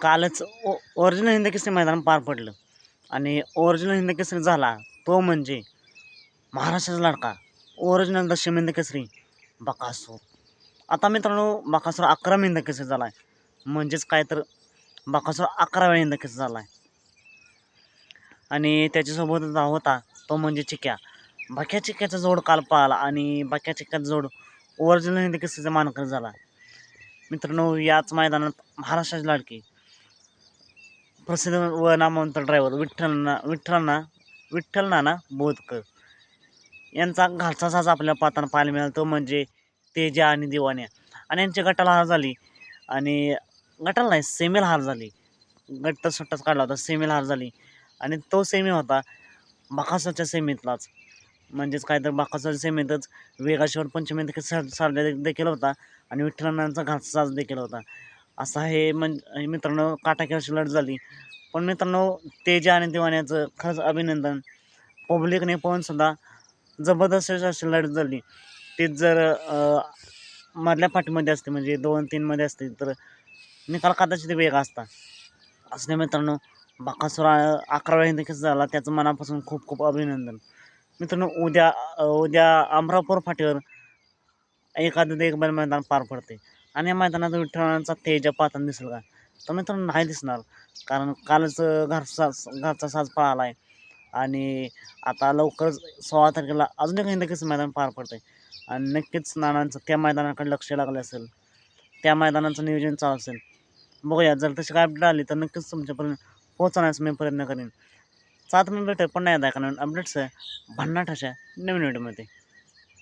कालच ओ ओरिजिनल हिंद केसरी मैदान पार पडलं. आणि ओरिजिनल हिंद केसरी झाला तो म्हणजे महाराष्ट्राचा लाडका. ओरिजिनल दशम हिंद केसरी बकासूर. आता मित्रांनो बकासूर अकरा हिंद केसरी झाला आहे म्हणजेच काय तर बकासूर अकरा वेळा हिंद केसरी झाला आहे आणि त्याच्यासोबत होता तो म्हणजे चिक्या. बाक्या चिक्याचा जोड काल पाहिला आणि बाक्या चिक्याचा जोड ओरिजिनल हिंद केसरीचा मानकर झाला. मित्रांनो याच मैदानात महाराष्ट्राची लाडकी. प्रसिद्ध व नामवंत ड्रायव्हर विठ्ठलना विठ्ठलना विठ्ठल नाना बोधकर. यांचा घालचा साज आपल्या पाताना पाहायला मिळाला. तो म्हणजे तेजा आणि दिवाण्या आणि यांची गटाला हार झाली. आणि गटाला नाही सेमीला हार झाली. गट्टा तर सुट्टाच काढला होता सेमीला हार झाली. आणि तो सेमी होता बाकासाच्या सेमीतलाच म्हणजेच काय तर बाकासाच्या सेमीतच वेगाशिवर पंचमी देखील सर सरजा देखील होता. आणि विठ्ठलांचा घालचा साज देखील होता. असा हे मन मित्रांनो काटाक्याची लढ लढत झाली. पण मित्रांनो तेजा आणि दिवाण्याचं खरंच अभिनंदन. पब्लिकने पण सुद्धा जबरदस्त अशी लढत झाली. तेच जर मधल्या पाठीमध्ये असते म्हणजे दोन तीनमध्ये असते तर निकाल कदाचित वेगळा असता. असणे मित्रांनो बाकासुरा अकरा देखील झाला त्याचं मनापासून खूप खूप अभिनंदन. मित्रांनो उद्या उद्या अमरापूर फाटीवर एखादं देखभाल मैदान पार पडते. आणि या मैदानात विठ्ठलांचा तेजा पाहताना दिसेल का? तर मित्रांनो नाही दिसणार. कारण कालच घरचा घरचा साज पळाला आहे आणि आता लवकरच सोळा तारखेला अजून एक नक्कीच मैदान पार पडतं आहे आणि नक्कीच नानांचं त्या मैदानाकडे लक्ष लागलं असेल. त्या मैदानाचं नियोजन चालू असेल. बघूया जर तशी काय अपडेट आली तर नक्कीच तुमच्यापर्यंत पोहोचवण्याचा मी प्रयत्न करेन. सात मिनिट भेटेल पण नाही आता कारण अपडेट्स आहे भन्नाट अशा नवीन व्हिडिओमध्ये